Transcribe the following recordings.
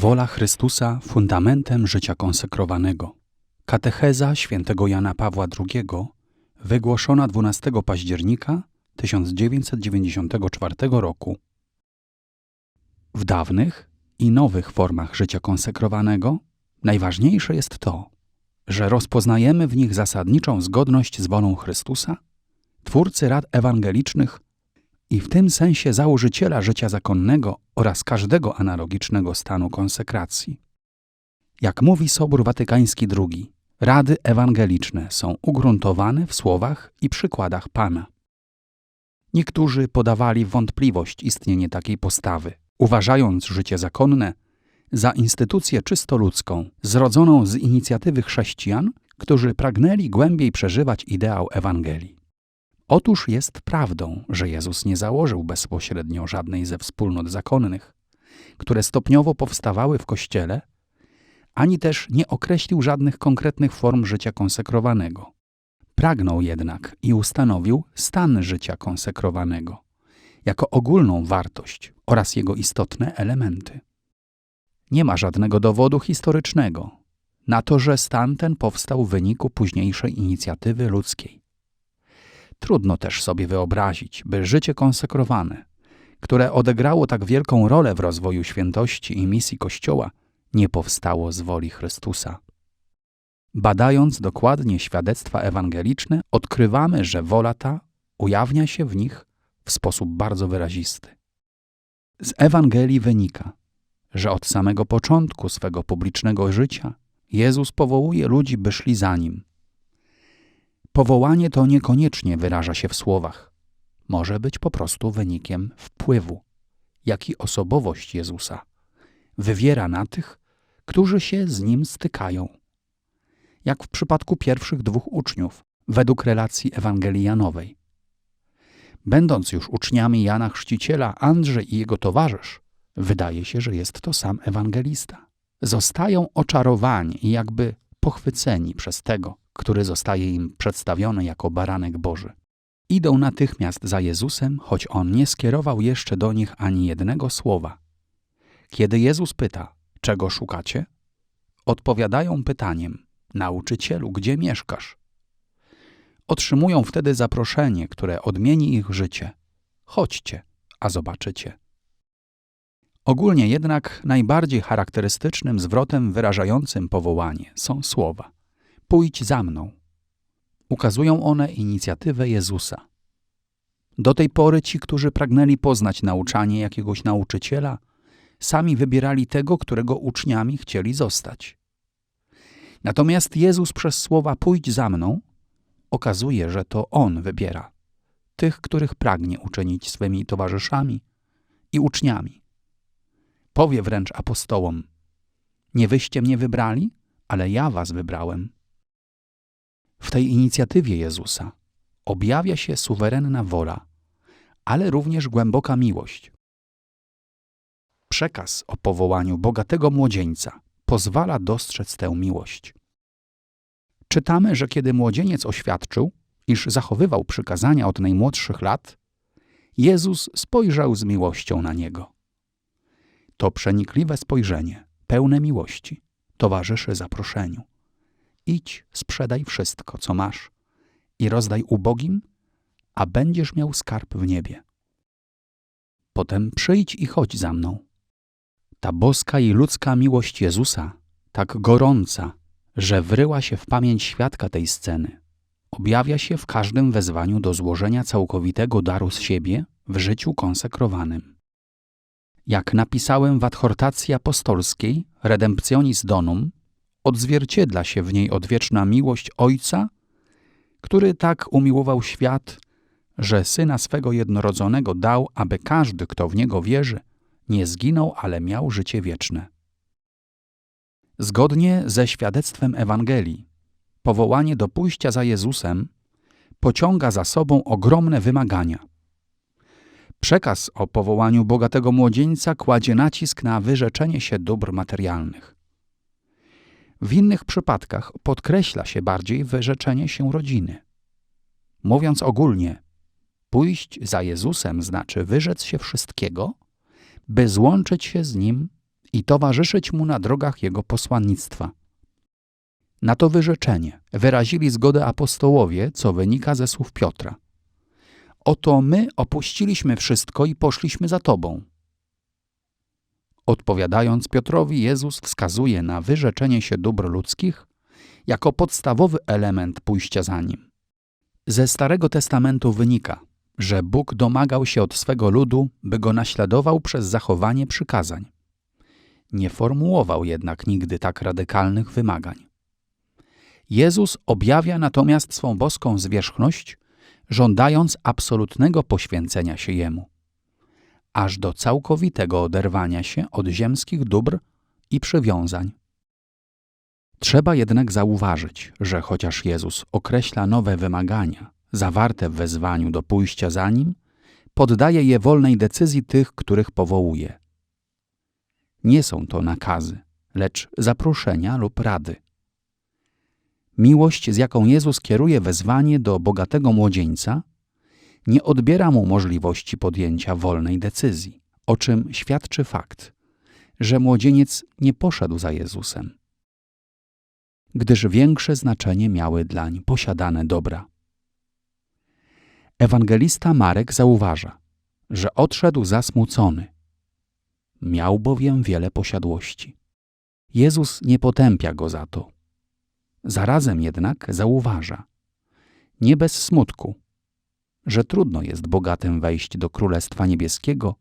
Wola Chrystusa fundamentem życia konsekrowanego. Katecheza świętego Jana Pawła II, wygłoszona 12 października 1994 roku. W dawnych i nowych formach życia konsekrowanego najważniejsze jest to, że rozpoznajemy w nich zasadniczą zgodność z wolą Chrystusa, Twórcy rad ewangelicznych i w tym sensie założyciela życia zakonnego oraz każdego analogicznego stanu konsekracji. Jak mówi Sobór Watykański II, rady ewangeliczne są ugruntowane w słowach i przykładach Pana. Niektórzy podawali wątpliwość istnienie takiej postawy, uważając życie zakonne za instytucję czysto ludzką, zrodzoną z inicjatywy chrześcijan, którzy pragnęli głębiej przeżywać ideał Ewangelii. Otóż jest prawdą, że Jezus nie założył bezpośrednio żadnej ze wspólnot zakonnych, które stopniowo powstawały w Kościele, ani też nie określił żadnych konkretnych form życia konsekrowanego. Pragnął jednak i ustanowił stan życia konsekrowanego jako ogólną wartość oraz jego istotne elementy. Nie ma żadnego dowodu historycznego na to, że stan ten powstał w wyniku późniejszej inicjatywy ludzkiej. Trudno też sobie wyobrazić, by życie konsekrowane, które odegrało tak wielką rolę w rozwoju świętości i misji Kościoła, nie powstało z woli Chrystusa. Badając dokładnie świadectwa ewangeliczne, odkrywamy, że wola ta ujawnia się w nich w sposób bardzo wyrazisty. Z Ewangelii wynika, że od samego początku swego publicznego życia Jezus powołuje ludzi, by szli za Nim. Powołanie to niekoniecznie wyraża się w słowach. Może być po prostu wynikiem wpływu, jaki osobowość Jezusa wywiera na tych, którzy się z Nim stykają. Jak w przypadku pierwszych dwóch uczniów, według relacji ewangelianowej. Będąc już uczniami Jana Chrzciciela, Andrzej i jego towarzysz, wydaje się, że jest to sam ewangelista. Zostają oczarowani i jakby pochwyceni przez tego, który zostaje im przedstawiony jako baranek Boży. Idą natychmiast za Jezusem, choć on nie skierował jeszcze do nich ani jednego słowa. Kiedy Jezus pyta, czego szukacie? Odpowiadają pytaniem: Nauczycielu, gdzie mieszkasz? Otrzymują wtedy zaproszenie, które odmieni ich życie. Chodźcie, a zobaczycie. Ogólnie jednak najbardziej charakterystycznym zwrotem wyrażającym powołanie są słowa: Pójdź za mną. Ukazują one inicjatywę Jezusa. Do tej pory ci, którzy pragnęli poznać nauczanie jakiegoś nauczyciela, sami wybierali tego, którego uczniami chcieli zostać. Natomiast Jezus przez słowa pójdź za mną okazuje, że to On wybiera tych, których pragnie uczynić swymi towarzyszami i uczniami. Powie wręcz apostołom: Nie wyście mnie wybrali, ale ja was wybrałem. W tej inicjatywie Jezusa objawia się suwerenna wola, ale również głęboka miłość. Przekaz o powołaniu bogatego młodzieńca pozwala dostrzec tę miłość. Czytamy, że kiedy młodzieniec oświadczył, iż zachowywał przykazania od najmłodszych lat, Jezus spojrzał z miłością na niego. To przenikliwe spojrzenie, pełne miłości, towarzyszy zaproszeniu. Idź, sprzedaj wszystko, co masz i rozdaj ubogim, a będziesz miał skarb w niebie. Potem przyjdź i chodź za mną. Ta boska i ludzka miłość Jezusa, tak gorąca, że wryła się w pamięć świadka tej sceny, objawia się w każdym wezwaniu do złożenia całkowitego daru z siebie w życiu konsekrowanym. Jak napisałem w adhortacji apostolskiej Redemptionis Donum, odzwierciedla się w niej odwieczna miłość Ojca, który tak umiłował świat, że Syna swego jednorodzonego dał, aby każdy, kto w Niego wierzy, nie zginął, ale miał życie wieczne. Zgodnie ze świadectwem Ewangelii, powołanie do pójścia za Jezusem pociąga za sobą ogromne wymagania. Przekaz o powołaniu bogatego młodzieńca kładzie nacisk na wyrzeczenie się dóbr materialnych. W innych przypadkach podkreśla się bardziej wyrzeczenie się rodziny. Mówiąc ogólnie, pójść za Jezusem znaczy wyrzec się wszystkiego, by złączyć się z Nim i towarzyszyć Mu na drogach Jego posłannictwa. Na to wyrzeczenie wyrazili zgodę apostołowie, co wynika ze słów Piotra. Oto my opuściliśmy wszystko i poszliśmy za Tobą. Odpowiadając Piotrowi, Jezus wskazuje na wyrzeczenie się dóbr ludzkich jako podstawowy element pójścia za Nim. Ze Starego Testamentu wynika, że Bóg domagał się od swego ludu, by go naśladował przez zachowanie przykazań. Nie formułował jednak nigdy tak radykalnych wymagań. Jezus objawia natomiast swą boską zwierzchność, żądając absolutnego poświęcenia się Jemu, aż do całkowitego oderwania się od ziemskich dóbr i przywiązań. Trzeba jednak zauważyć, że chociaż Jezus określa nowe wymagania zawarte w wezwaniu do pójścia za Nim, poddaje je wolnej decyzji tych, których powołuje. Nie są to nakazy, lecz zaproszenia lub rady. Miłość, z jaką Jezus kieruje wezwanie do bogatego młodzieńca, nie odbiera mu możliwości podjęcia wolnej decyzji, o czym świadczy fakt, że młodzieniec nie poszedł za Jezusem, gdyż większe znaczenie miały dlań posiadane dobra. Ewangelista Marek zauważa, że odszedł zasmucony. Miał bowiem wiele posiadłości. Jezus nie potępia go za to. Zarazem jednak zauważa, nie bez smutku, że trudno jest bogatym wejść do Królestwa Niebieskiego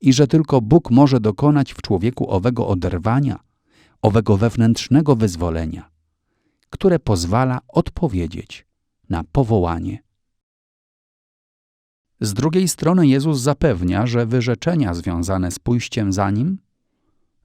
i że tylko Bóg może dokonać w człowieku owego oderwania, owego wewnętrznego wyzwolenia, które pozwala odpowiedzieć na powołanie z drugiej strony Jezus zapewnia, że wyrzeczenia związane z pójściem za Nim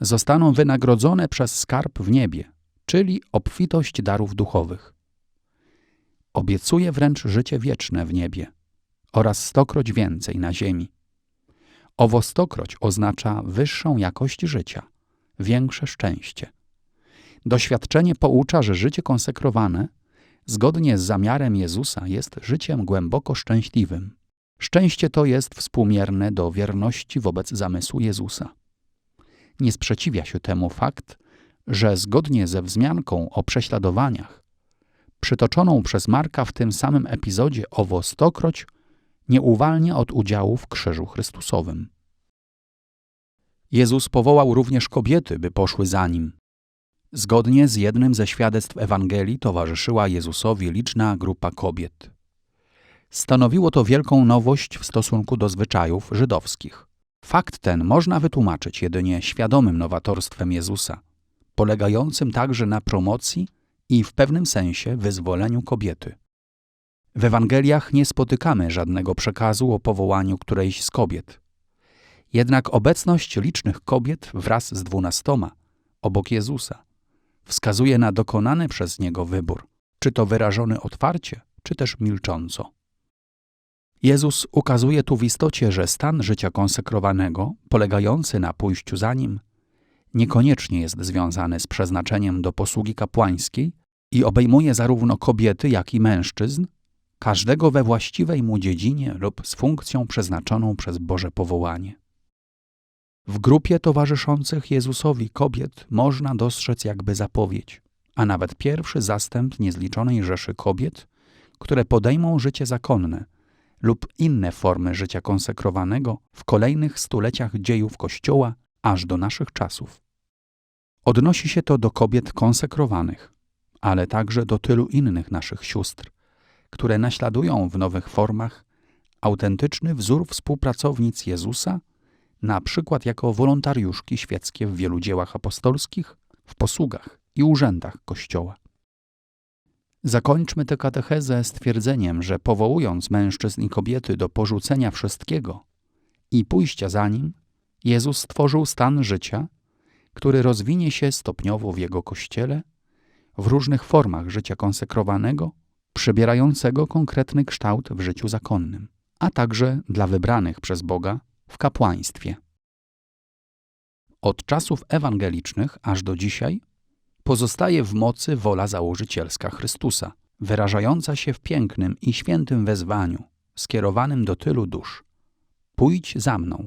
zostaną wynagrodzone przez skarb w niebie, czyli obfitość darów duchowych. Obiecuje wręcz życie wieczne w niebie oraz stokroć więcej na ziemi. Owo stokroć oznacza wyższą jakość życia, większe szczęście. Doświadczenie poucza, że życie konsekrowane, zgodnie z zamiarem Jezusa, jest życiem głęboko szczęśliwym. Szczęście to jest współmierne do wierności wobec zamysłu Jezusa. Nie sprzeciwia się temu fakt, że zgodnie ze wzmianką o prześladowaniach, przytoczoną przez Marka w tym samym epizodzie owo stokroć, nie uwalnia od udziału w krzyżu Chrystusowym. Jezus powołał również kobiety, by poszły za nim. Zgodnie z jednym ze świadectw Ewangelii towarzyszyła Jezusowi liczna grupa kobiet. Stanowiło to wielką nowość w stosunku do zwyczajów żydowskich. Fakt ten można wytłumaczyć jedynie świadomym nowatorstwem Jezusa, polegającym także na promocji i w pewnym sensie wyzwoleniu kobiety. W Ewangeliach nie spotykamy żadnego przekazu o powołaniu którejś z kobiet. Jednak obecność licznych kobiet wraz z dwunastoma obok Jezusa wskazuje na dokonany przez niego wybór, czy to wyrażony otwarcie, czy też milcząco. Jezus ukazuje tu w istocie, że stan życia konsekrowanego, polegający na pójściu za nim, niekoniecznie jest związany z przeznaczeniem do posługi kapłańskiej i obejmuje zarówno kobiety, jak i mężczyzn, każdego we właściwej mu dziedzinie lub z funkcją przeznaczoną przez Boże powołanie. W grupie towarzyszących Jezusowi kobiet można dostrzec jakby zapowiedź, a nawet pierwszy zastęp niezliczonej rzeszy kobiet, które podejmą życie zakonne – lub inne formy życia konsekrowanego w kolejnych stuleciach dziejów Kościoła aż do naszych czasów. Odnosi się to do kobiet konsekrowanych, ale także do tylu innych naszych sióstr, które naśladują w nowych formach autentyczny wzór współpracownic Jezusa, na przykład jako wolontariuszki świeckie w wielu dziełach apostolskich, w posługach i urzędach Kościoła. Zakończmy tę katechezę stwierdzeniem, że powołując mężczyzn i kobiety do porzucenia wszystkiego i pójścia za nim, Jezus stworzył stan życia, który rozwinie się stopniowo w jego kościele, w różnych formach życia konsekrowanego, przybierającego konkretny kształt w życiu zakonnym, a także dla wybranych przez Boga w kapłaństwie. Od czasów ewangelicznych aż do dzisiaj pozostaje w mocy wola założycielska Chrystusa, wyrażająca się w pięknym i świętym wezwaniu skierowanym do tylu dusz: Pójdź za mną.